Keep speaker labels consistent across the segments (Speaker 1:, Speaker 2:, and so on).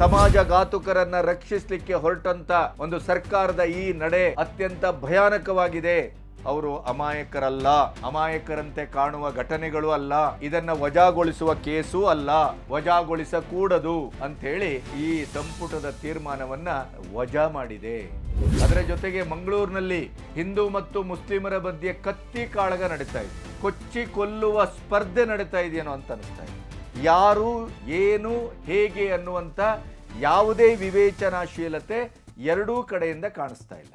Speaker 1: ಸಮಾಜಘಾತುಕರನ್ನ ರಕ್ಷಿಸಲಿಕ್ಕೆ ಹೊರಟಂತ ಒಂದು ಸರ್ಕಾರದ ಈ ನಡೆ ಅತ್ಯಂತ ಭಯಾನಕವಾಗಿದೆ. ಅವರು ಅಮಾಯಕರಲ್ಲ. ಅಮಾಯಕರಂತೆ ಕಾಣುವ ಘಟನೆಗಳು ಅಲ್ಲ. ಇದನ್ನ ವಜಾಗೊಳಿಸುವ ಕೇಸೂ ಅಲ್ಲ. ವಜಾಗೊಳಿಸಕೂಡದು ಅಂತೇಳಿ ಈ ಸಂಪುಟದ ತೀರ್ಮಾನವನ್ನ ವಜಾ ಮಾಡಿದೆ. ಅದರ ಜೊತೆಗೆ ಮಂಗಳೂರಿನಲ್ಲಿ ಹಿಂದೂ ಮತ್ತು ಮುಸ್ಲಿಮರ ಮಧ್ಯೆ ಕತ್ತಿ ಕಾಳಗ ನಡೀತಾ ಇದೆ. ಕೊಚ್ಚಿ ಕೊಲ್ಲುವ ಸ್ಪರ್ಧೆ ನಡೀತಾ ಇದೆಯೇನೋ ಅಂತ ಅನಿಸ್ತಾ ಇದೆ. ಯಾರು, ಏನು, ಹೇಗೆ ಅನ್ನುವಂಥ ಯಾವುದೇ ವಿವೇಚನಾಶೀಲತೆ ಎರಡೂ ಕಡೆಯಿಂದ ಕಾಣಿಸ್ತಾ ಇಲ್ಲ.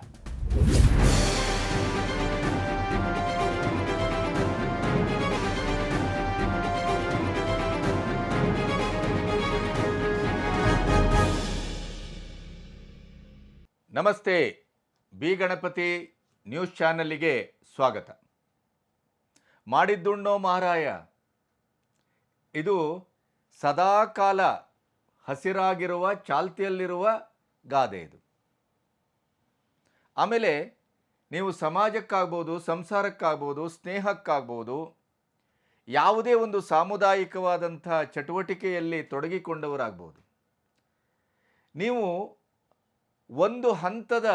Speaker 1: ನಮಸ್ತೆ, ಬಿ ಗಣಪತಿ ನ್ಯೂಸ್ ಚಾನಲ್ಲಿಗೆ ಸ್ವಾಗತ. ಮಾಡಿದ್ದುಣ್ಣೋ ಮಹಾರಾಯ ಇದು ಸದಾಕಾಲ ಹಸಿರಾಗಿರುವ ಚಾಲ್ತಿಯಲ್ಲಿರುವ ಗಾದೆ ಇದು. ಆಮೇಲೆ ನೀವು ಸಮಾಜಕ್ಕಾಗ್ಬೋದು, ಸಂಸಾರಕ್ಕಾಗ್ಬೋದು, ಸ್ನೇಹಕ್ಕಾಗ್ಬೋದು, ಯಾವುದೇ ಒಂದು ಸಾಮುದಾಯಿಕವಾದಂಥ ಚಟುವಟಿಕೆಯಲ್ಲಿ ತೊಡಗಿಕೊಂಡವರಾಗ್ಬೋದು. ನೀವು ಒಂದು ಹಂತದ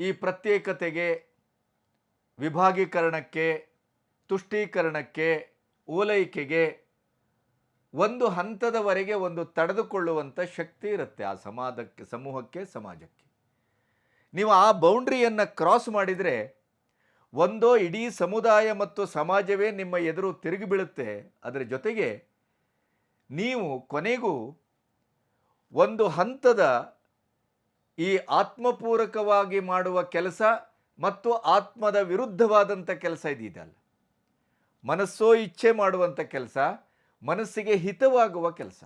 Speaker 1: ಈ ಪ್ರತ್ಯೇಕತೆಗೆ, ವಿಭಾಗೀಕರಣಕ್ಕೆ, ತುಷ್ಟೀಕರಣಕ್ಕೆ ಓಲೈಕೆಗೆ ಒಂದು ಹಂತದವರೆಗೆ ಒಂದು ತಡೆದುಕೊಳ್ಳುವಂಥ ಶಕ್ತಿ ಇರುತ್ತೆ ಆ ಸಮಾಜಕ್ಕೆ ಸಮೂಹಕ್ಕೆ, ಸಮಾಜಕ್ಕೆ. ನೀವು ಆ ಬೌಂಡ್ರಿಯನ್ನು ಕ್ರಾಸ್ ಮಾಡಿದರೆ ಒಂದೋ ಇಡೀ ಸಮುದಾಯ ಮತ್ತು ಸಮಾಜವೇ ನಿಮ್ಮ ಎದುರು ತಿರುಗಿ ಬೀಳುತ್ತೆ. ಅದರ ಜೊತೆಗೆ ನೀವು ಕೊನೆಗೂ ಒಂದು ಹಂತದ ಈ ಆತ್ಮಪೂರಕವಾಗಿ ಮಾಡುವ ಕೆಲಸ ಮತ್ತು ಆತ್ಮದ ವಿರುದ್ಧವಾದಂಥ ಕೆಲಸ ಇದೆಯಲ್ಲ ಮನಸ್ಸೋ ಇಚ್ಛೆ ಮಾಡುವಂಥ ಕೆಲಸ, ಮನಸ್ಸಿಗೆ ಹಿತವಾಗುವ ಕೆಲಸ.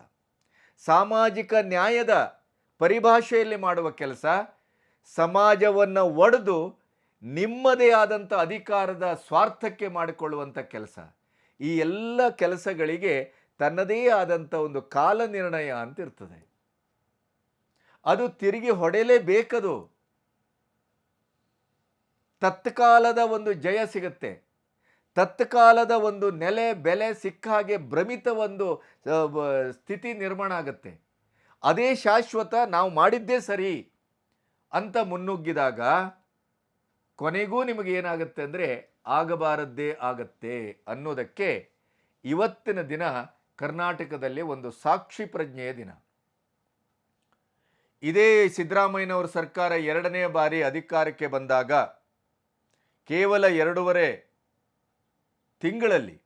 Speaker 1: ಸಾಮಾಜಿಕ ನ್ಯಾಯದ ಪರಿಭಾಷೆಯಲ್ಲಿ ಮಾಡುವ ಕೆಲಸ, ಸಮಾಜವನ್ನು ಒಡೆದು ನಿಮ್ಮದೇ ಆದಂಥ ಅಧಿಕಾರದ ಸ್ವಾರ್ಥಕ್ಕೆ ಮಾಡಿಕೊಳ್ಳುವಂಥ ಕೆಲಸ. ಈ ಎಲ್ಲ ಕೆಲಸಗಳಿಗೆ ತನ್ನದೇ ಆದಂಥ ಒಂದು ಕಾಲ ನಿರ್ಣಯ ಅಂತಿರ್ತದೆ. ಅದು ತಿರುಗಿ ಹೊಡೆಯಲೇಬೇಕದು. ತತ್ಕಾಲದ ಒಂದು ಜಯ ಸಿಗುತ್ತೆ. ತತ್ಕಾಲದ ಒಂದು ನೆಲೆ, ಬೆಲೆ ಸಿಕ್ಕ ಹಾಗೆ ಭ್ರಮಿತ ಒಂದು ಸ್ಥಿತಿ ನಿರ್ಮಾಣ ಆಗುತ್ತೆ. ಅದೇ ಶಾಶ್ವತ ನಾವು ಮಾಡಿದ್ದೇ ಸರಿ ಅಂತ ಮುನ್ನುಗ್ಗಿದಾಗ ಕೊನೆಗೂ ನಿಮಗೆ ಏನಾಗುತ್ತೆ ಅಂದರೆ ಆಗಬಾರದ್ದೇ ಆಗತ್ತೆ ಅನ್ನೋದಕ್ಕೆ ಇವತ್ತಿನ ದಿನ ಕರ್ನಾಟಕದಲ್ಲಿ ಒಂದು ಸಾಕ್ಷಿ ಪ್ರಜ್ಞೆಯ ದಿನ. ಇದೇ ಸಿದ್ದರಾಮಯ್ಯನವರ ಸರ್ಕಾರ ಎರಡನೇ ಬಾರಿ ಅಧಿಕಾರಕ್ಕೆ ಬಂದಾಗ ಕೇವಲ ಎರಡೂವರೆ ತಿಂಗಳಲ್ಲಿ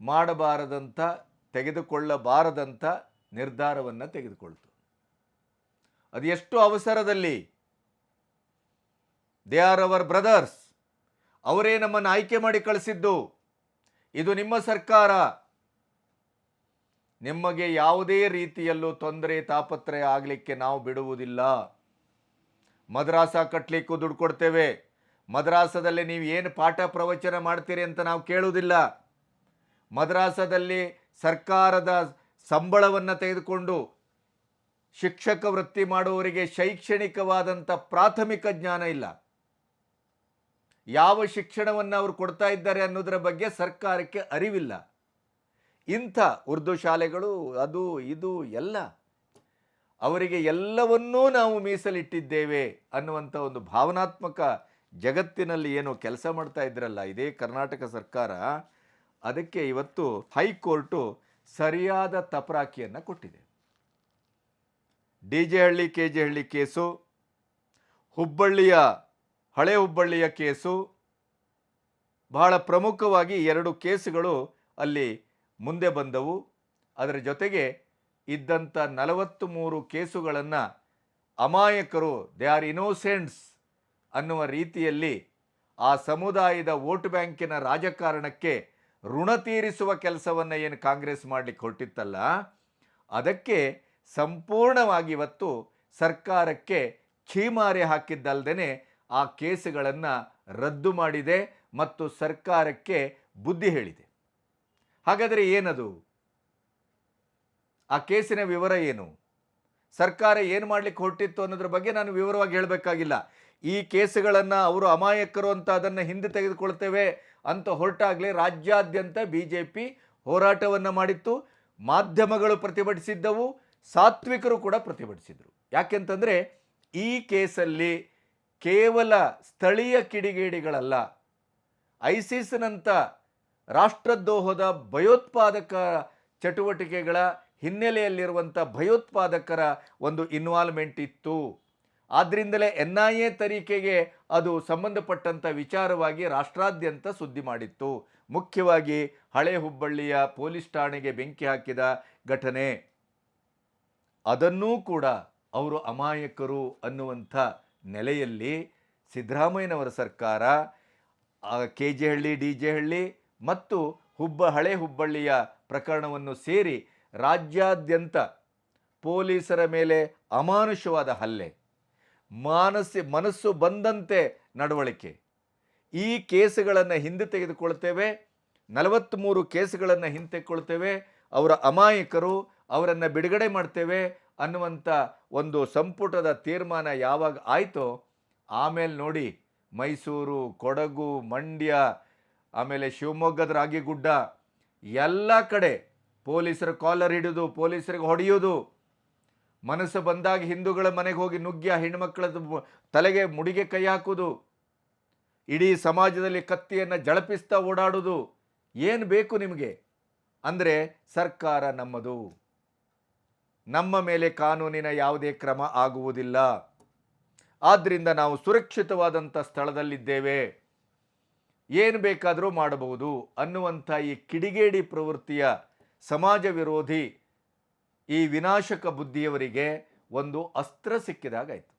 Speaker 1: ಮಾಡಬಾರದಂಥ, ತೆಗೆದುಕೊಳ್ಳಬಾರದಂಥ ನಿರ್ಧಾರವನ್ನು ತೆಗೆದುಕೊಳ್ತು. ಅದು ಎಷ್ಟು ಅವಸರದಲ್ಲಿ? ದೇ ಆರ್ ಅವರ್ ಬ್ರದರ್ಸ್ ಅವರೇ ನಮ್ಮನ್ನು ಆಯ್ಕೆ ಮಾಡಿ ಕಳಿಸಿದ್ದು. ಇದು ನಿಮ್ಮ ಸರ್ಕಾರ. ನಿಮಗೆ ಯಾವುದೇ ರೀತಿಯಲ್ಲೂ ತೊಂದರೆ, ತಾಪತ್ರಯ ಆಗಲಿಕ್ಕೆ ನಾವು ಬಿಡುವುದಿಲ್ಲ. ಮದ್ರಾಸ ಕಟ್ಟಲಿಕ್ಕೂ ದುಡ್ಡು ಕೊಡ್ತೇವೆ. ಮದ್ರಾಸದಲ್ಲಿ ನೀವು ಏನು ಪಾಠ ಪ್ರವಚನ ಮಾಡ್ತೀರಿ ಅಂತ ನಾವು ಕೇಳುವುದಿಲ್ಲ. ಮದ್ರಾಸದಲ್ಲಿ ಸರ್ಕಾರದ ಸಂಬಳವನ್ನು ತೆಗೆದುಕೊಂಡು ಶಿಕ್ಷಕ ವೃತ್ತಿ ಮಾಡುವವರಿಗೆ ಶೈಕ್ಷಣಿಕವಾದಂಥ ಪ್ರಾಥಮಿಕ ಜ್ಞಾನ ಇಲ್ಲ. ಯಾವ ಶಿಕ್ಷಣವನ್ನು ಅವರು ಕೊಡ್ತಾ ಇದ್ದಾರೆ ಅನ್ನೋದರ ಬಗ್ಗೆ ಸರ್ಕಾರಕ್ಕೆ ಅರಿವಿಲ್ಲ. ಇಂಥ ಉರ್ದು ಶಾಲೆಗಳು, ಅದು, ಇದು, ಎಲ್ಲ. ಅವರಿಗೆ ಎಲ್ಲವನ್ನೂ ನಾವು ಮೀಸಲಿಟ್ಟಿದ್ದೇವೆ ಅನ್ನುವಂಥ ಒಂದು ಭಾವನಾತ್ಮಕ ಜಗತ್ತಿನಲ್ಲಿ ಏನು ಕೆಲಸ ಮಾಡ್ತಾ ಇದ್ರಲ್ಲ, ಇದೇ ಕರ್ನಾಟಕ ಸರ್ಕಾರ, ಅದಕ್ಕೆ ಇವತ್ತು ಹೈಕೋರ್ಟು ಸರಿಯಾದ ತಪರಾಕಿಯನ್ನು ಕೊಟ್ಟಿದೆ. D J Halli, K J Halli case, ಹುಬ್ಬಳ್ಳಿಯ, ಹಳೆ ಹುಬ್ಬಳ್ಳಿಯ ಕೇಸು, ಬಹಳ ಪ್ರಮುಖವಾಗಿ ಎರಡು ಕೇಸುಗಳು ಅಲ್ಲಿ ಮುಂದೆ ಬಂದವು. ಅದರ ಜೊತೆಗೆ ಇದ್ದಂಥ ನಲವತ್ತು ಮೂರು ಕೇಸುಗಳನ್ನು ಅಮಾಯಕರು ದೇ ಆರ್ ಇನೋಸೆಂಟ್ಸ್ ಅನ್ನುವ ರೀತಿಯಲ್ಲಿ ಆ ಸಮುದಾಯದ ವೋಟ್ ಬ್ಯಾಂಕಿನ ರಾಜಕಾರಣಕ್ಕೆ ಋಣ ತೀರಿಸುವ ಕೆಲಸವನ್ನು ಏನು ಕಾಂಗ್ರೆಸ್ ಮಾಡಲಿಕ್ಕೆ ಹೊರಟಿತ್ತಲ್ಲ, ಅದಕ್ಕೆ ಸಂಪೂರ್ಣವಾಗಿ ಇವತ್ತು ಸರ್ಕಾರಕ್ಕೆ ಛೀಮಾರಿ ಹಾಕಿದ್ದಲ್ಲದೇ ಆ ಕೇಸುಗಳನ್ನು ರದ್ದು ಮಾಡಿದೆ ಮತ್ತು ಸರ್ಕಾರಕ್ಕೆ ಬುದ್ಧಿ ಹೇಳಿದೆ. ಹಾಗಾದರೆ ಏನದು? ಆ ಕೇಸಿನ ವಿವರ ಏನು? ಸರ್ಕಾರ ಏನು ಮಾಡಲಿಕ್ಕೆ ಹೊರಟಿತ್ತು ಅನ್ನೋದ್ರ ಬಗ್ಗೆ ನಾನು ವಿವರವಾಗಿ ಹೇಳಬೇಕಾಗಿಲ್ಲ. ಈ ಕೇಸುಗಳನ್ನು ಅವರು ಅಮಾಯಕರು ಅಂತ ಅದನ್ನು ಹಿಂದೆ ತೆಗೆದುಕೊಳ್ತೇವೆ ಅಂತ ಹೊರಟಾಗಲೇ ರಾಜ್ಯಾದ್ಯಂತ ಬಿ ಜೆ ಪಿ ಹೋರಾಟವನ್ನು ಮಾಡಿತ್ತು. ಮಾಧ್ಯಮಗಳು ಪ್ರತಿಭಟಿಸಿದ್ದವು, ಸಾತ್ವಿಕರು ಕೂಡ ಪ್ರತಿಭಟಿಸಿದರು. ಯಾಕೆಂತಂದರೆ ಈ ಕೇಸಲ್ಲಿ ಕೇವಲ ಸ್ಥಳೀಯ ಕಿಡಿಗೇಡಿಗಳಲ್ಲ ಐಸಿಸ್ನಂಥ ರಾಷ್ಟ್ರದ್ರೋಹದ ಭಯೋತ್ಪಾದಕ ಚಟುವಟಿಕೆಗಳ ಹಿನ್ನೆಲೆಯಲ್ಲಿರುವಂಥ ಭಯೋತ್ಪಾದಕರ ಒಂದು ಇನ್ವಾಲ್ವ್ಮೆಂಟ್ ಇತ್ತು. ಆದ್ದರಿಂದಲೇ ಎನ್ ಐ ಎ ತನಿಖೆಗೆ ಅದು ಸಂಬಂಧಪಟ್ಟಂಥ ವಿಚಾರವಾಗಿ ರಾಷ್ಟ್ರಾದ್ಯಂತ ಸುದ್ದಿ ಮಾಡಿತ್ತು. ಮುಖ್ಯವಾಗಿ ಹಳೆ ಹುಬ್ಬಳ್ಳಿಯ ಪೊಲೀಸ್ ಠಾಣೆಗೆ ಬೆಂಕಿ ಹಾಕಿದ ಘಟನೆ. ಅದನ್ನೂ ಕೂಡ ಅವರು ಅಮಾಯಕರು ಅನ್ನುವಂಥ ನೆಲೆಯಲ್ಲಿ ಸಿದ್ದರಾಮಯ್ಯನವರ ಸರ್ಕಾರ K J Halli D J Halli ಮತ್ತು ಹುಬ್ಬ, ಹಳೆ ಹುಬ್ಬಳ್ಳಿಯ ಪ್ರಕರಣವನ್ನು ಸೇರಿ ರಾಜ್ಯಾದ್ಯಂತ ಪೊಲೀಸರ ಮೇಲೆ ಅಮಾನುಷವಾದ ಹಲ್ಲೆ. ಮಾನಸಿ ಮನಸ್ಸು ಬಂದಂತೆ ನಡವಳಿಕೆ. ಈ ಕೇಸುಗಳನ್ನು ಹಿಂದೆ ತೆಗೆದುಕೊಳ್ತೇವೆ. ನಲವತ್ತ್ಮೂರು ಕೇಸುಗಳನ್ನು ಹಿಂತೆಕ್ಕೊಳ್ತೇವೆ ಅವರ ಅಮಾಯಕರು ಅವರನ್ನು ಬಿಡುಗಡೆ ಮಾಡ್ತೇವೆ ಅನ್ನುವಂಥ ಒಂದು ಸಂಪುಟದ ತೀರ್ಮಾನ ಯಾವಾಗ ಆಯಿತೋ, ಆಮೇಲೆ ನೋಡಿ ಮೈಸೂರು, ಕೊಡಗು, ಮಂಡ್ಯ, ಆಮೇಲೆ ಶಿವಮೊಗ್ಗದ ರಾಗಿಗುಡ್ಡ, ಎಲ್ಲ ಕಡೆ ಪೊಲೀಸರ ಕಾಲರ್ ಹಿಡಿದು ಪೊಲೀಸರಿಗೆ ಹೊಡೆಯೋದು. ಮನಸ್ಸು ಬಂದಾಗ ಹಿಂದೂಗಳ ಮನೆಗೆ ಹೋಗಿ ನುಗ್ಗಿ ಆ ಹೆಣ್ಮಕ್ಳ ತಲೆಗೆ ಮುಡಿಗೆ ಕೈ ಹಾಕೋದು. ಇಡೀ ಸಮಾಜದಲ್ಲಿ ಕತ್ತಿಯನ್ನು ಜಳಪಿಸ್ತಾ ಓಡಾಡೋದು. ಏನು ಬೇಕು ನಿಮಗೆ? ಅಂದರೆ ಸರ್ಕಾರ ನಮ್ಮದು. ನಮ್ಮ ಮೇಲೆ ಕಾನೂನಿನ ಯಾವುದೇ ಕ್ರಮ ಆಗುವುದಿಲ್ಲ. ಆದ್ದರಿಂದ ನಾವು ಸುರಕ್ಷಿತವಾದಂಥ ಸ್ಥಳದಲ್ಲಿದ್ದೇವೆ. ಏನು ಬೇಕಾದರೂ ಮಾಡಬಹುದು ಅನ್ನುವಂಥ ಈ ಕಿಡಿಗೇಡಿ ಪ್ರವೃತ್ತಿಯ ಸಮಾಜ ವಿರೋಧಿ ಈ ವಿನಾಶಕ ಬುದ್ಧಿಯವರಿಗೆ ಒಂದು ಅಸ್ತ್ರ ಸಿಕ್ಕಿದಾಗಾಯಿತು.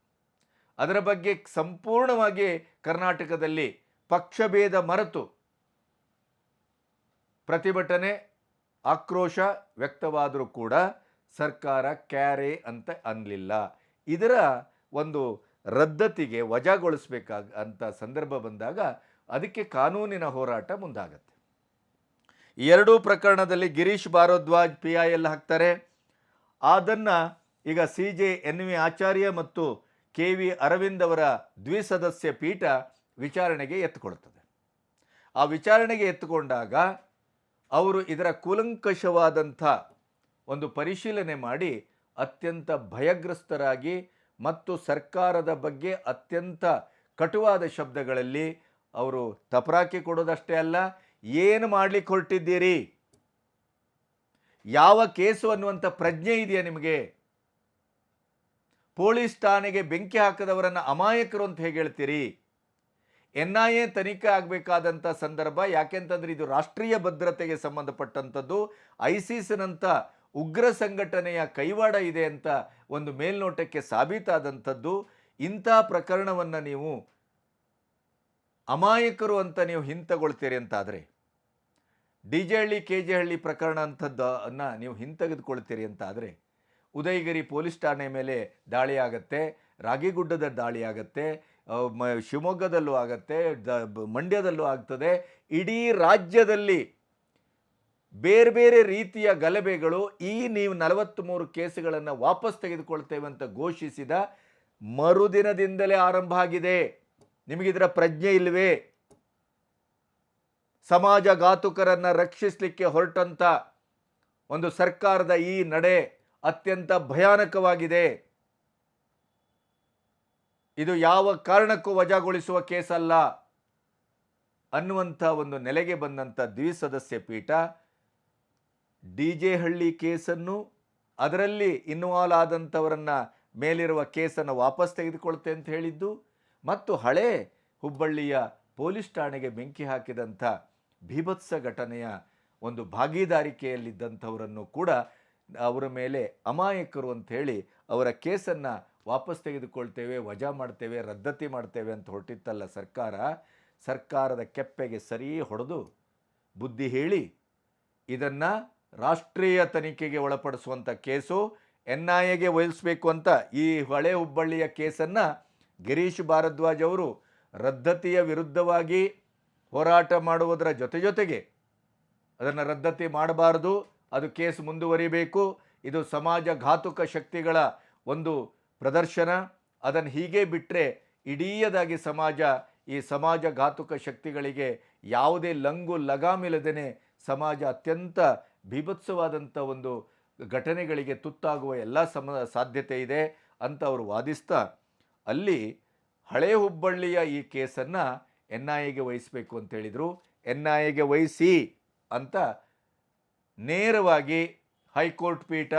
Speaker 1: ಅದರ ಬಗ್ಗೆ ಸಂಪೂರ್ಣವಾಗಿ ಕರ್ನಾಟಕದಲ್ಲಿ ಪಕ್ಷಭೇದ ಮರೆತು ಪ್ರತಿಭಟನೆ, ಆಕ್ರೋಶ ವ್ಯಕ್ತವಾದರೂ ಕೂಡ ಸರ್ಕಾರ ಕ್ಯಾರೆ ಅಂತ ಅನ್ನಲಿಲ್ಲ ಇದರ ಒಂದು ರದ್ದತಿಗೆ ವಜಾಗೊಳಿಸಬೇಕಾಗ ಅಂತ ಸಂದರ್ಭ ಬಂದಾಗ ಅದಕ್ಕೆ ಕಾನೂನಿನ ಹೋರಾಟ ಮುಂದಾಗತ್ತೆ. ಎರಡೂ ಪ್ರಕರಣದಲ್ಲಿ Girish Bharadwaj P I L ಹಾಕ್ತಾರೆ. ಅದನ್ನು ಈಗ C J N V Acharya ಮತ್ತು ಕೆ ವಿ ಅರವಿಂದ್ ಅವರ ದ್ವಿಸದಸ್ಯ ಪೀಠ ವಿಚಾರಣೆಗೆ ಎತ್ತುಕೊಳ್ತದೆ ಆ ವಿಚಾರಣೆಗೆ ಎತ್ತುಕೊಂಡಾಗ ಅವರು ಇದರ ಕೂಲಂಕಷವಾದಂಥ ಒಂದು ಪರಿಶೀಲನೆ ಮಾಡಿ ಅತ್ಯಂತ ಭಯಗ್ರಸ್ತರಾಗಿ ಮತ್ತು ಸರ್ಕಾರದ ಬಗ್ಗೆ ಅತ್ಯಂತ ಕಟುವಾದ ಶಬ್ದಗಳಲ್ಲಿ ಅವರು ತಪರಾಕಿ ಕೊಡೋದಷ್ಟೇ ಅಲ್ಲ, ಏನು ಮಾಡಲಿಕ್ಕೆ ಹೊರಟಿದ್ದೀರಿ? ಯಾವ ಕೇಸು ಅನ್ನುವಂಥ ಪ್ರಜ್ಞೆ ಇದೆಯಾ ನಿಮಗೆ? ಪೊಲೀಸ್ ಠಾಣೆಗೆ ಬೆಂಕಿ ಹಾಕದವರನ್ನು ಅಮಾಯಕರು ಅಂತ ಹೇಗೆ ಹೇಳ್ತೀರಿ? ಎನ್ ಐ ಎ ತನಿಖೆ ಆಗಬೇಕಾದಂಥ ಸಂದರ್ಭ, ಯಾಕೆಂತಂದರೆ ಇದು ರಾಷ್ಟ್ರೀಯ ಭದ್ರತೆಗೆ ಸಂಬಂಧಪಟ್ಟಂಥದ್ದು. ಐಸಿಸ್ನಂಥ ಉಗ್ರ ಸಂಘಟನೆಯ ಕೈವಾಡ ಇದೆ ಅಂತ ಒಂದು ಮೇಲ್ನೋಟಕ್ಕೆ ಸಾಬೀತಾದಂಥದ್ದು. ಇಂಥ ಪ್ರಕರಣವನ್ನು ನೀವು ಅಮಾಯಕರು ಅಂತ ನೀವು ಹಿಂತಗೊಳ್ತೀರಿ ಅಂತಾದರೆ. D J Halli, K J Halli ಪ್ರಕರಣ ಅಂಥದ್ದನ್ನು ನೀವು ಹಿಂತೆಗೆದುಕೊಳ್ತೀರಿ ಅಂತಾದರೆ, ಉದಯಗಿರಿ ಪೊಲೀಸ್ ಠಾಣೆ ಮೇಲೆ ದಾಳಿ ಆಗತ್ತೆ, ರಾಗಿಗುಡ್ಡದ ದಾಳಿ ಆಗತ್ತೆ ಶಿವಮೊಗ್ಗದಲ್ಲೂ ಆಗತ್ತೆ, ದ- ಮಂಡ್ಯದಲ್ಲೂ ಆಗ್ತದೆ. ಇಡೀ ರಾಜ್ಯದಲ್ಲಿ ಬೇರೆ ಬೇರೆ ರೀತಿಯ ಗಲಭೆಗಳು, ಈ ನೀವು ನಲವತ್ತ್ಮೂರು ಕೇಸುಗಳನ್ನು ವಾಪಸ್ ತೆಗೆದುಕೊಳ್ತೇವೆ ಅಂತ ಘೋಷಿಸಿದ ಮರುದಿನದಿಂದಲೇ ಆರಂಭ ಆಗಿದೆ. ನಿಮಗಿದರ ಪ್ರಜ್ಞೆ ಇಲ್ವೇ? ಸಮಾಜ ಘಾತುಕರನ್ನು ರಕ್ಷಿಸಲಿಕ್ಕೆ ಹೊರಟಂಥ ಒಂದು ಸರ್ಕಾರದ ಈ ನಡೆ ಅತ್ಯಂತ ಭಯಾನಕವಾಗಿದೆ. ಇದು ಯಾವ ಕಾರಣಕ್ಕೂ ವಜಾಗೊಳಿಸುವ ಕೇಸಲ್ಲ ಅನ್ನುವಂಥ ಒಂದು ನೆಲೆಗೆ ಬಂದಂಥ ದ್ವಿಸದಸ್ಯ ಪೀಠ ಡಿ ಜೆ ಹಳ್ಳಿ ಕೇಸನ್ನು ಅದರಲ್ಲಿ ಇನ್ವಾಲ್ವ್ ಆದಂಥವರನ್ನು ಮೇಲಿರುವ ಕೇಸನ್ನು ವಾಪಸ್ ತೆಗೆದುಕೊಳ್ತೆ ಅಂತ ಹೇಳಿದ್ದು, ಮತ್ತು ಹಳೆ ಹುಬ್ಬಳ್ಳಿಯ ಪೊಲೀಸ್ ಠಾಣೆಗೆ ಬೆಂಕಿ ಹಾಕಿದಂಥ ಭೀಭತ್ಸ ಘಟನೆಯ ಒಂದು ಭಾಗೀದಾರಿಕೆಯಲ್ಲಿದ್ದಂಥವರನ್ನು ಕೂಡ ಅವರ ಮೇಲೆ ಅಮಾಯಕರು ಅಂತ ಹೇಳಿ ಅವರ ಕೇಸನ್ನು ವಾಪಸ್ ತೆಗೆದುಕೊಳ್ತೇವೆ, ವಜಾ ಮಾಡ್ತೇವೆ, ರದ್ದತಿ ಮಾಡ್ತೇವೆ ಅಂತ ಹೊರಟಿತ್ತಲ್ಲ ಸರ್ಕಾರ. ಸರ್ಕಾರದ ಕೆಪ್ಪೆಗೆ ಸರಿ ಹೊಡೆದು ಬುದ್ಧಿ ಹೇಳಿ ಇದನ್ನು ರಾಷ್ಟ್ರೀಯ ತನಿಖೆಗೆ ಒಳಪಡಿಸುವಂಥ ಕೇಸು, ಎನ್ ಐ ಎಗೆ ವಹಿಸಬೇಕು ಅಂತ ಈ ಹೊಳೆ ಹುಬ್ಬಳ್ಳಿಯ ಕೇಸನ್ನು ಗಿರೀಶ್ ಭಾರದ್ವಾಜ್ ಅವರು ರದ್ದತಿಯ ವಿರುದ್ಧವಾಗಿ ಹೋರಾಟ ಮಾಡುವುದರ ಜೊತೆ ಜೊತೆಗೆ ಅದನ್ನು ರದ್ದತಿ ಮಾಡಬಾರದು. ಅದು ಕೇಸ್ ಮುಂದುವರಿಬೇಕು. ಇದು ಸಮಾಜ ಘಾತುಕ ಶಕ್ತಿಗಳ ಒಂದು ಪ್ರದರ್ಶನ. ಅದನ್ನು ಹೀಗೆ ಬಿಟ್ಟರೆ ಇಡೀಯದಾಗಿ ಸಮಾಜ, ಈ ಸಮಾಜ ಘಾತುಕ ಶಕ್ತಿಗಳಿಗೆ ಯಾವುದೇ ಲಂಗು ಲಗಾಮಿಲ್ಲದೇ ಸಮಾಜ ಅತ್ಯಂತ ಬೀಭತ್ಸವಾದಂಥ ಒಂದು ಘಟನೆಗಳಿಗೆ ತುತ್ತಾಗುವ ಎಲ್ಲ ಸಮ, ಸಾಧ್ಯತೆ ಇದೆ ಅಂತ ಅವರು ವಾದಿಸ್ತಾ, ಅಲ್ಲಿ ಹಳೆ ಹುಬ್ಬಳ್ಳಿಯ ಈ ಕೇಸನ್ನು ಎನ್ ಐ ಎಗೆ ವಹಿಸಬೇಕು ಅಂತ ಹೇಳಿದರು. ಎನ್ ಐ ಎಗೆ ವಹಿಸಿ ಅಂತ ನೇರವಾಗಿ ಹೈಕೋರ್ಟ್ ಪೀಠ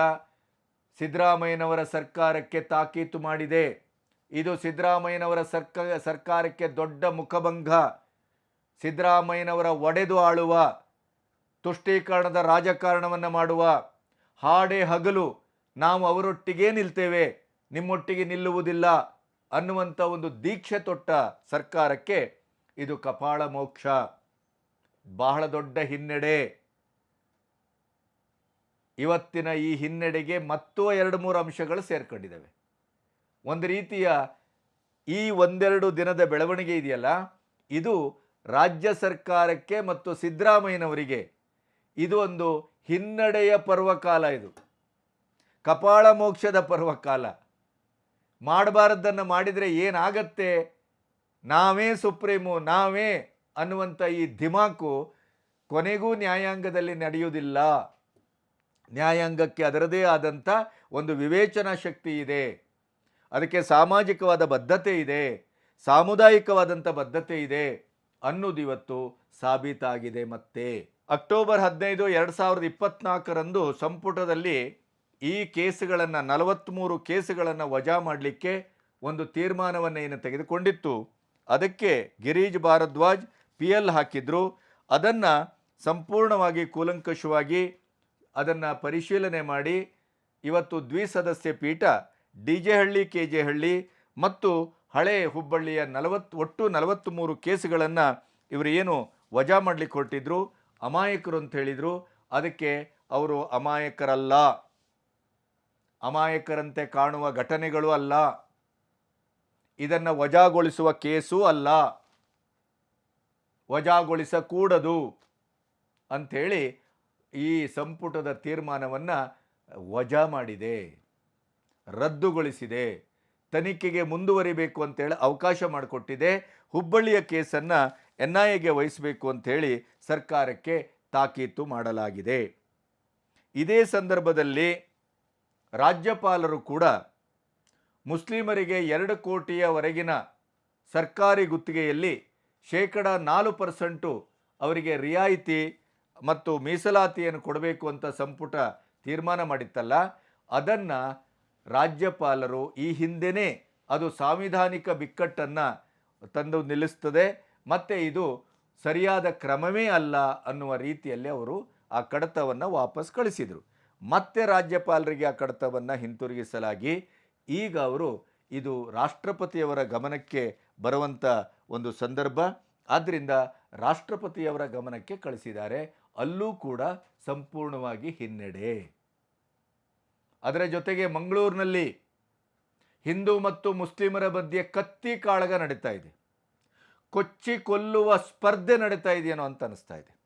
Speaker 1: ಸಿದ್ದರಾಮಯ್ಯನವರ ಸರ್ಕಾರಕ್ಕೆ ತಾಕೀತು ಮಾಡಿದೆ. ಇದು ಸಿದ್ದರಾಮಯ್ಯನವರ ಸರ್ಕ, ಸರ್ಕಾರಕ್ಕೆ ದೊಡ್ಡ ಮುಖಭಂಗ. ಸಿದ್ದರಾಮಯ್ಯನವರ ಒಡೆದು ಆಳುವ, ತುಷ್ಟೀಕರಣದ ರಾಜಕಾರಣವನ್ನು ಮಾಡುವ, ಹಾಡೇ ಹಗಲು ನಾವು ಅವರೊಟ್ಟಿಗೇ ನಿಲ್ತೇವೆ, ನಿಮ್ಮೊಟ್ಟಿಗೆ ನಿಲ್ಲುವುದಿಲ್ಲ ಅನ್ನುವಂಥ ಒಂದು ದೀಕ್ಷೆ ತೊಟ್ಟ ಸರ್ಕಾರಕ್ಕೆ ಇದು ಕಪಾಳ ಮೋಕ್ಷ. ಬಹಳ ದೊಡ್ಡ ಹಿನ್ನಡೆ. ಇವತ್ತಿನ ಈ ಹಿನ್ನಡೆಗೆ ಮತ್ತೂ ಎರಡು ಮೂರು ಅಂಶಗಳು ಸೇರ್ಕೊಂಡಿದ್ದಾವೆ. ಒಂದು ರೀತಿಯ ಈ ಒಂದೆರಡು ದಿನದ ಬೆಳವಣಿಗೆ ಇದೆಯಲ್ಲ, ಇದು ರಾಜ್ಯ ಸರ್ಕಾರಕ್ಕೆ ಮತ್ತು ಸಿದ್ದರಾಮಯ್ಯನವರಿಗೆ ಇದು ಒಂದು ಹಿನ್ನಡೆಯ ಪರ್ವಕಾಲ ಇದು. ಕಪಾಳ ಮೋಕ್ಷದ ಪರ್ವಕಾಲ. ಮಾಡಬಾರದ್ದನ್ನು ಮಾಡಿದರೆ ಏನಾಗತ್ತೆ? ನಾವೇ ಸುಪ್ರೀಮು, ನಾವೇ ಅನ್ನುವಂಥ ಈ ಧಿಮಾಕು ಕೊನೆಗೂ ನ್ಯಾಯಾಂಗದಲ್ಲಿ ನಡೆಯುವುದಿಲ್ಲ. ನ್ಯಾಯಾಂಗಕ್ಕೆ ಅದರದೇ ಆದಂಥ ಒಂದು ವಿವೇಚನಾ ಶಕ್ತಿ ಇದೆ. ಅದಕ್ಕೆ ಸಾಮಾಜಿಕವಾದ ಬದ್ಧತೆ ಇದೆ. ಸಾಮುದಾಯಿಕವಾದಂಥ ಬದ್ಧತೆ ಇದೆ ಅನ್ನೋದು ಇವತ್ತು ಸಾಬೀತಾಗಿದೆ ಮತ್ತೆ. ಅಕ್ಟೋಬರ್ ಹದಿನೈದು ಎರಡು ಸಾವಿರದ ಇಪ್ಪತ್ನಾಲ್ಕರಂದು ಸಂಪುಟದಲ್ಲಿ ಈ ಕೇಸುಗಳನ್ನು ನಲವತ್ತ್ಮೂರು ಕೇಸುಗಳನ್ನು ವಜಾ ಮಾಡಲಿಕ್ಕೆ ಒಂದು ತೀರ್ಮಾನವನ್ನು ಏನು ತೆಗೆದುಕೊಂಡಿತ್ತು. ಅದಕ್ಕೆ ಗಿರೀಜ್ ಭಾರದ್ವಾಜ್ ಪಿ ಎಲ್ ಹಾಕಿದ್ರು. ಅದನ್ನು ಸಂಪೂರ್ಣವಾಗಿ ಕೂಲಂಕಷವಾಗಿ ಅದನ್ನು ಪರಿಶೀಲನೆ ಮಾಡಿ ಇವತ್ತು ದ್ವಿಸದಸ್ಯ ಪೀಠ D J Halli, K J Halli ಮತ್ತು ಹಳೆ ಹುಬ್ಬಳ್ಳಿಯ ನಲವತ್ತು ಒಟ್ಟು ನಲವತ್ತ್ಮೂರು ಕೇಸುಗಳನ್ನು ಇವರು ಏನು ವಜಾ ಮಾಡಲಿಕ್ಕೆ ಹೊರಟಿದ್ರು, ಅಮಾಯಕರು ಅಂತ ಹೇಳಿದರು. ಅದಕ್ಕೆ ಅವರು ಅಮಾಯಕರಲ್ಲ. ಅಮಾಯಕರಂತೆ ಕಾಣುವ ಘಟನೆಗಳು ಅಲ್ಲ. ಇದನ್ನು ವಜಾಗೊಳಿಸುವ ಕೇಸೂ ಅಲ್ಲ. ವಜಾಗೊಳಿಸಕೂಡದು ಅಂಥೇಳಿ ಈ ಸಂಪುಟದ ತೀರ್ಮಾನವನ್ನು ವಜಾ ಮಾಡಿದೆ, ರದ್ದುಗೊಳಿಸಿದೆ, ತನಿಖೆಗೆ ಮುಂದುವರಿಬೇಕು ಅಂತೇಳಿ ಅವಕಾಶ ಮಾಡಿಕೊಟ್ಟಿದೆ, ಹುಬ್ಬಳ್ಳಿಯ ಕೇಸನ್ನು ಎನ್ ಐ ಎಗೆ ವಹಿಸಬೇಕು ಅಂಥೇಳಿ ಸರ್ಕಾರಕ್ಕೆ ತಾಕೀತು ಮಾಡಲಾಗಿದೆ. ಇದೇ ಸಂದರ್ಭದಲ್ಲಿ ರಾಜ್ಯಪಾಲರು ಕೂಡ ಮುಸ್ಲಿಮರಿಗೆ ಎರಡು ಕೋಟಿಯವರೆಗಿನ ಸರ್ಕಾರಿ ಗುತ್ತಿಗೆಯಲ್ಲಿ ಶೇಕಡ ನಾಲ್ಕು ಪರ್ಸೆಂಟು ಅವರಿಗೆ ರಿಯಾಯಿತಿ ಮತ್ತು ಮೀಸಲಾತಿಯನ್ನು ಕೊಡಬೇಕು ಅಂತ ಸಂಪುಟ ತೀರ್ಮಾನ ಮಾಡಿತ್ತಲ್ಲ, ಅದನ್ನು ರಾಜ್ಯಪಾಲರು ಈ ಹಿಂದೆಯೇ ಅದು ಸಾಂವಿಧಾನಿಕ ಬಿಕ್ಕಟ್ಟನ್ನು ತಂದು ನಿಲ್ಲಿಸ್ತದೆ, ಮತ್ತು ಇದು ಸರಿಯಾದ ಕ್ರಮವೇ ಅಲ್ಲ ಅನ್ನುವ ರೀತಿಯಲ್ಲಿ ಅವರು ಆ ಕಡತವನ್ನು ವಾಪಸ್ ಕಳಿಸಿದರು. ಮತ್ತೆ ರಾಜ್ಯಪಾಲರಿಗೆ ಆ ಕಡತವನ್ನು ಹಿಂತಿರುಗಿಸಲಾಗಿ ಈಗ ಅವರು ಇದು ರಾಷ್ಟ್ರಪತಿಯವರ ಗಮನಕ್ಕೆ ಬರುವಂಥ ಒಂದು ಸಂದರ್ಭ. ಆದ್ದರಿಂದ ರಾಷ್ಟ್ರಪತಿಯವರ ಗಮನಕ್ಕೆ ಕಳಿಸಿದ್ದಾರೆ. ಅಲ್ಲೂ ಕೂಡ ಸಂಪೂರ್ಣವಾಗಿ ಹಿನ್ನಡೆ. ಅದರ ಜೊತೆಗೆ ಮಂಗಳೂರಿನಲ್ಲಿ ಹಿಂದೂ ಮತ್ತು ಮುಸ್ಲಿಮರ ಮಧ್ಯೆ ಕತ್ತಿ ಕಾಳಗ ನಡೀತಾ ಇದೆ. ಕೊಚ್ಚಿ ಕೊಲ್ಲುವ ಸ್ಪರ್ಧೆ ನಡೀತಾ ಇದೆಯೇನೋ ಅಂತ ಅನಿಸ್ತಾ ಇದೆ.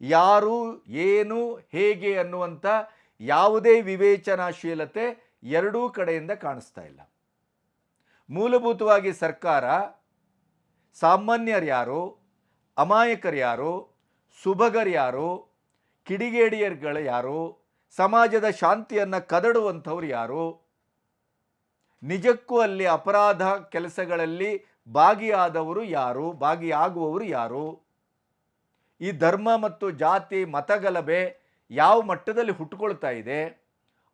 Speaker 1: ಯಾರು, ಏನು, ಹೇಗೆ ಅನ್ನುವಂಥ ಯಾವುದೇ ವಿವೇಚನಾಶೀಲತೆ ಎರಡೂ ಕಡೆಯಿಂದ ಕಾಣಿಸ್ತಾ ಇಲ್ಲ. ಮೂಲಭೂತವಾಗಿ ಸರ್ಕಾರ ಸಾಮಾನ್ಯರು ಯಾರು, ಅಮಾಯಕರು ಯಾರು, ಸುಭಗರು ಯಾರು, ಕಿಡಿಗೇಡಿಯರ್ಗಳು ಯಾರು, ಸಮಾಜದ ಶಾಂತಿಯನ್ನು ಕದಡುವಂಥವ್ರು ಯಾರು, ನಿಜಕ್ಕೂ ಅಲ್ಲಿ ಅಪರಾಧ ಕೆಲಸಗಳಲ್ಲಿ ಭಾಗಿಯಾದವರು ಯಾರು, ಭಾಗಿಯಾಗುವವರು ಯಾರು, ಈ ಧರ್ಮ ಮತ್ತು ಜಾತಿ ಮತಗಲಭೆ ಯಾವ ಮಟ್ಟದಲ್ಲಿ ಹುಟ್ಟುಕೊಳ್ತಾ ಇದೆ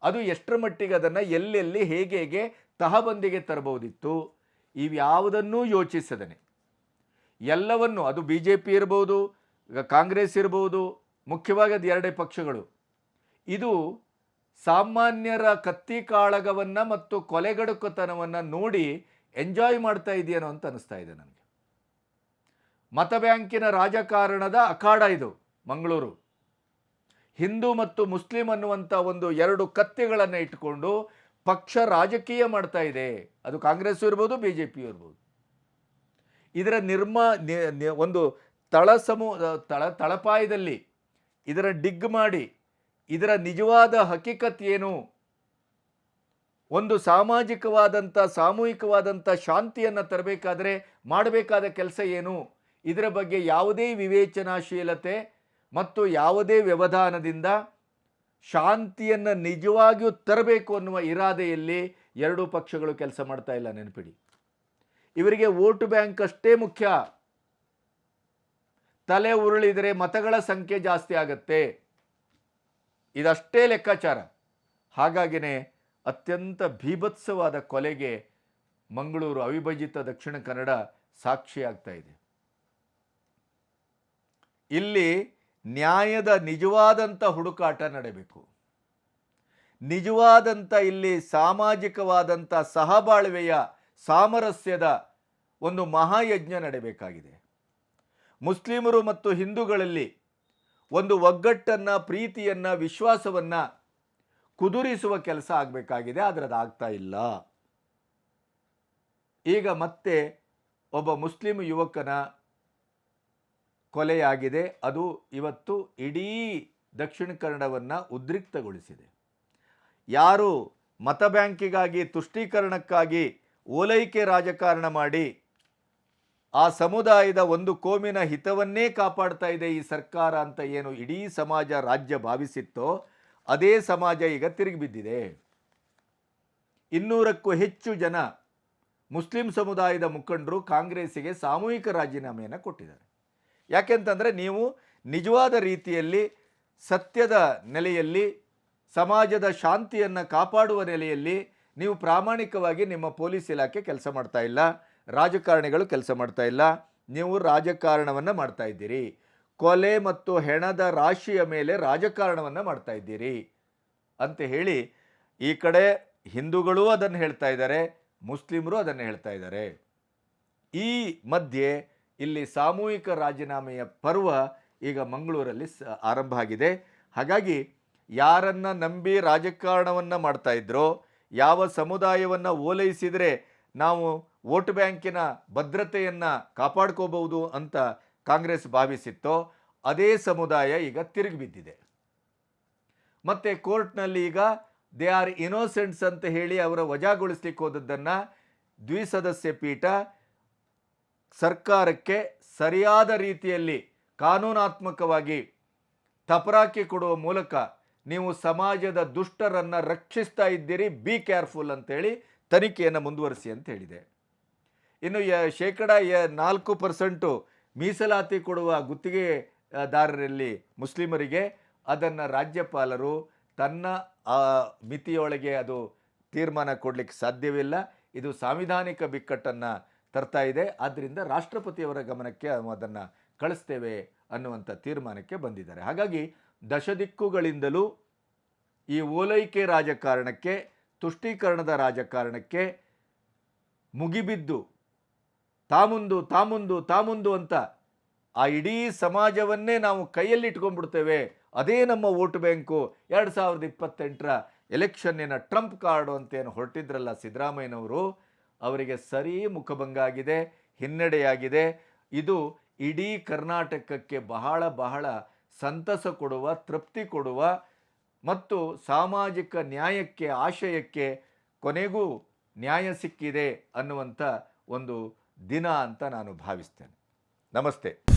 Speaker 1: ಅದು ಎಷ್ಟರ ಮಟ್ಟಿಗೆ ಅದನ್ನು ಎಲ್ಲೆಲ್ಲಿ ಹೇಗೆ ಹೇಗೆ ತಹಬಂದಿಗೆ ತರಬಹುದಿತ್ತು, ಇವ್ಯಾವುದನ್ನೂ ಯೋಚಿಸದನೆ. ಎಲ್ಲವನ್ನು, ಅದು ಬಿ ಜೆ ಪಿ ಇರ್ಬೋದು ಕಾಂಗ್ರೆಸ್ ಇರ್ಬೋದು, ಮುಖ್ಯವಾಗಿ ಅದು ಎರಡೇ ಪಕ್ಷಗಳು. ಇದು ಸಾಮಾನ್ಯರ ಕತ್ತಿ ಕಾಳಗವನ್ನು ಮತ್ತು ಕೊಲೆಗಡುಕತನವನ್ನು ನೋಡಿ ಎಂಜಾಯ್ ಮಾಡ್ತಾ ಇದೆಯೇನೋ ಅಂತ ಅನಿಸ್ತಾ ಇದೆ ನನಗೆ. ಮತ ಬ್ಯಾಂಕಿನ ರಾಜಕಾರಣದ ಅಖಾಡ ಇದು, ಮಂಗಳೂರು. ಹಿಂದೂ ಮತ್ತು ಮುಸ್ಲಿಂ ಅನ್ನುವಂಥ ಒಂದು ಎರಡು ಕತ್ತೆಗಳನ್ನು ಇಟ್ಟುಕೊಂಡು ಪಕ್ಷ ರಾಜಕೀಯ ಮಾಡ್ತಾ ಇದೆ. ಅದು ಕಾಂಗ್ರೆಸ್ ಇರ್ಬೋದು ಬಿ ಜೆ ಪಿ ಇರ್ಬೋದು. ಇದರ ನಿರ್ಮಾ ಒಂದು ತಳ ಸಮೂ, ತಳ, ತಳಪಾಯದಲ್ಲಿ ಇದರ ಡಿಗ್ ಮಾಡಿ ಇದರ ನಿಜವಾದ ಹಕೀಕತ್ ಏನು? ಒಂದು ಸಾಮಾಜಿಕವಾದಂಥ, ಸಾಮೂಹಿಕವಾದಂಥ ಶಾಂತಿಯನ್ನು ತರಬೇಕಾದರೆ ಮಾಡಬೇಕಾದ ಕೆಲಸ ಏನು? ಇದರ ಬಗ್ಗೆ ಯಾವುದೇ ವಿವೇಚನಾಶೀಲತೆ ಮತ್ತು ಯಾವುದೇ ವ್ಯವಧಾನದಿಂದ ಶಾಂತಿಯನ್ನು ನಿಜವಾಗಿಯೂ ತರಬೇಕು ಅನ್ನುವ ಇರಾದೆಯಲ್ಲಿ ಎರಡೂ ಪಕ್ಷಗಳು ಕೆಲಸ ಮಾಡ್ತಾ ಇಲ್ಲ, ನೆನಪಿಡಿ. ಇವರಿಗೆ ವೋಟ್ ಬ್ಯಾಂಕ್ ಅಷ್ಟೇ ಮುಖ್ಯ. ತಲೆ ಉರುಳಿದರೆ ಮತಗಳ ಸಂಖ್ಯೆ ಜಾಸ್ತಿ ಆಗತ್ತೆ. ಇದಷ್ಟೇ ಲೆಕ್ಕಾಚಾರ. ಹಾಗಾಗಿನೇ ಅತ್ಯಂತ ಭೀಭತ್ಸವಾದ ಕೊಲೆಗೆ ಮಂಗಳೂರು ಅವಿಭಜಿತ ದಕ್ಷಿಣ ಕನ್ನಡ ಸಾಕ್ಷಿಯಾಗ್ತಾ ಇದೆ. ಇಲ್ಲಿ ನ್ಯಾಯದ ನಿಜವಾದಂಥ ಹುಡುಕಾಟ ನಡೆಯಬೇಕು ನಿಜವಾದಂಥ ಇಲ್ಲಿ ಸಾಮಾಜಿಕವಾದಂಥ ಸಹಬಾಳ್ವೆಯ ಸಾಮರಸ್ಯದ ಒಂದು ಮಹಾಯಜ್ಞ ನಡೆಯಬೇಕಾಗಿದೆ ಮುಸ್ಲಿಮರು ಮತ್ತು ಹಿಂದೂಗಳಲ್ಲಿ ಒಂದು ಒಗ್ಗಟ್ಟನ್ನು, ಪ್ರೀತಿಯನ್ನು, ವಿಶ್ವಾಸವನ್ನು ಕುದುರಿಸುವ ಕೆಲಸ ಆಗಬೇಕಾಗಿದೆ ಆದರೆ ಅದಾಗ್ತಾ ಇಲ್ಲ. ಈಗ ಮತ್ತೆ ಒಬ್ಬ ಮುಸ್ಲಿಂ ಯುವಕನ ಕೊಲೆಯಾಗಿದೆ. ಅದು ಇವತ್ತು ಇಡೀ ದಕ್ಷಿಣ ಕನ್ನಡವನ್ನು ಉದ್ರಿಕ್ತಗೊಳಿಸಿದೆ. ಯಾರು ಮತ ಬ್ಯಾಂಕಿಗಾಗಿ, ತುಷ್ಟೀಕರಣಕ್ಕಾಗಿ ಓಲೈಕೆ ರಾಜಕಾರಣ ಮಾಡಿ ಆ ಸಮುದಾಯದ ಒಂದು ಕೋಮಿನ ಹಿತವನ್ನೇ ಕಾಪಾಡ್ತಾ ಇದೆ ಈ ಸರ್ಕಾರ ಅಂತ ಏನು ಇಡೀ ಸಮಾಜ, ರಾಜ್ಯ ಭಾವಿಸಿತ್ತೋ, ಅದೇ ಸಮಾಜ ಈಗ ತಿರುಗಿ ಬಿದ್ದಿದೆ. ಇನ್ನೂರಕ್ಕೂ ಹೆಚ್ಚು ಜನ ಮುಸ್ಲಿಂ ಸಮುದಾಯದ ಮುಖಂಡರು ಕಾಂಗ್ರೆಸ್ಸಿಗೆ ಸಾಮೂಹಿಕ ರಾಜೀನಾಮೆಯನ್ನು ಕೊಟ್ಟಿದ್ದಾರೆ. ಯಾಕೆಂತಂದರೆ ನೀವು ನಿಜವಾದ ರೀತಿಯಲ್ಲಿ ಸತ್ಯದ ನೆಲೆಯಲ್ಲಿ, ಸಮಾಜದ ಶಾಂತಿಯನ್ನು ಕಾಪಾಡುವ ನೆಲೆಯಲ್ಲಿ ನೀವು ಪ್ರಾಮಾಣಿಕವಾಗಿ ನಿಮ್ಮ ಪೊಲೀಸ್ ಇಲಾಖೆ ಕೆಲಸ ಮಾಡ್ತಾ ಇಲ್ಲ, ರಾಜಕಾರಣಿಗಳು ಕೆಲಸ ಮಾಡ್ತಾ ಇಲ್ಲ, ನೀವು ರಾಜಕಾರಣವನ್ನು ಮಾಡ್ತಾ ಇದ್ದೀರಿ. ಕೊಲೆ ಮತ್ತು ಹೆಣದ ರಾಶಿಯ ಮೇಲೆ ರಾಜಕಾರಣವನ್ನು ಮಾಡ್ತಾ ಇದ್ದೀರಿ. ಅಂತ ಹೇಳಿ ಈ ಕಡೆ ಹಿಂದೂಗಳು ಅದನ್ನು ಹೇಳ್ತಾ ಇದ್ದಾರೆ, ಮುಸ್ಲಿಮರು ಅದನ್ನು ಹೇಳ್ತಾ ಇದ್ದಾರೆ. ಈ ಮಧ್ಯೆ ಇಲ್ಲಿ ಸಾಮೂಹಿಕ ರಾಜೀನಾಮೆಯ ಪರ್ವ ಈಗ ಮಂಗಳೂರಲ್ಲಿ ಆರಂಭ ಆಗಿದೆ. ಹಾಗಾಗಿ ಯಾರನ್ನು ನಂಬಿ ರಾಜಕಾರಣವನ್ನು ಮಾಡ್ತಾ ಇದ್ರೋ, ಯಾವ ಸಮುದಾಯವನ್ನು ಓಲೈಸಿದರೆ ನಾವು ವೋಟ್ ಬ್ಯಾಂಕಿನ ಭದ್ರತೆಯನ್ನು ಕಾಪಾಡ್ಕೋಬಹುದು ಅಂತ ಕಾಂಗ್ರೆಸ್ ಭಾವಿಸಿತ್ತೋ, ಅದೇ ಸಮುದಾಯ ಈಗ ತಿರುಗಿ ಬಿದ್ದಿದೆ. ಮತ್ತು ಕೋರ್ಟ್ನಲ್ಲಿ ಈಗ ದೇ ಆರ್ ಇನೋಸೆಂಟ್ಸ್ ಅಂತ ಹೇಳಿ ಅವರ ವಜಾಗೊಳಿಸ್ಲಿಕ್ಕೆ ಹೋದದ್ದನ್ನು ದ್ವಿಸದಸ್ಯ ಪೀಠ ಸರ್ಕಾರಕ್ಕೆ ಸರಿಯಾದ ರೀತಿಯಲ್ಲಿ ಕಾನೂನಾತ್ಮಕವಾಗಿ ತಪರಾಕಿ ಕೊಡುವ ಮೂಲಕ ನೀವು ಸಮಾಜದ ದುಷ್ಟರನ್ನು ರಕ್ಷಿಸ್ತಾ ಇದ್ದೀರಿ ಬಿ ಕೇರ್ಫುಲ್ ಅಂತೇಳಿ ತನಿಖೆಯನ್ನು ಮುಂದುವರಿಸಿ ಅಂತ ಹೇಳಿದೆ. ಇನ್ನು ಯ ಶೇಕಡ ನಾಲ್ಕು ಪರ್ಸೆಂಟು ಮೀಸಲಾತಿ ಕೊಡುವ ಗುತ್ತಿಗೆದಾರರಲ್ಲಿ ಮುಸ್ಲಿಮರಿಗೆ ಅದನ್ನು ರಾಜ್ಯಪಾಲರು ತನ್ನ ಮಿತಿಯೊಳಗೆ ಅದು ತೀರ್ಮಾನ ಕೊಡಲಿಕ್ಕೆ ಸಾಧ್ಯವಿಲ್ಲ. ಇದು ಸಾಂವಿಧಾನಿಕ ಬಿಕ್ಕಟ್ಟನ್ನು ತರ್ತಾ ಇದೆ. ಆದ್ದರಿಂದ ರಾಷ್ಟ್ರಪತಿಯವರ ಗಮನಕ್ಕೆ ಅದನ್ನು ಕಳಿಸ್ತೇವೆ ಅನ್ನುವಂಥ ತೀರ್ಮಾನಕ್ಕೆ ಬಂದಿದ್ದಾರೆ. ಹಾಗಾಗಿ ದಶದಿಕ್ಕುಗಳಿಂದಲೂ ಈ ಓಲೈಕೆ ರಾಜಕಾರಣಕ್ಕೆ, ತುಷ್ಟೀಕರಣದ ರಾಜಕಾರಣಕ್ಕೆ ಮುಗಿಬಿದ್ದು ತಾಮುಂದು ತಾಮುಂದು ತಾಮುಂದು ಅಂತ ಆ ಇಡೀ ಸಮಾಜವನ್ನೇ ನಾವು ಕೈಯಲ್ಲಿಟ್ಕೊಂಡ್ಬಿಡ್ತೇವೆ. ಅದೇ ನಮ್ಮ ವೋಟ್ ಬ್ಯಾಂಕು ಎರಡು ಸಾವಿರದ ಇಪ್ಪತ್ತೆಂಟರ ಎಲೆಕ್ಷನ್ನಿನ ಟ್ರಂಪ್ ಕಾರ್ಡು ಅಂತೇನು ಹೊರಟಿದ್ರಲ್ಲ ಸಿದ್ದರಾಮಯ್ಯನವರು ಅವರಿಗೆ ಸರಿ ಮುಖಭಂಗ ಆಗಿದೆ ಹಿನ್ನಡೆಯಾಗಿದೆ. ಇದು ಇಡೀ ಕರ್ನಾಟಕಕ್ಕೆ ಬಹಳ ಬಹಳ ಸಂತಸ ಕೊಡುವ, ತೃಪ್ತಿ ಕೊಡುವ ಮತ್ತು ಸಾಮಾಜಿಕ ನ್ಯಾಯಕ್ಕೆ, ಆಶಯಕ್ಕೆ ಕೊನೆಗೂ ನ್ಯಾಯ ಸಿಕ್ಕಿದೆ ಅನ್ನುವಂಥ ಒಂದು ದಿನ ಅಂತ ನಾನು ಭಾವಿಸ್ತೇನೆ. ನಮಸ್ತೆ.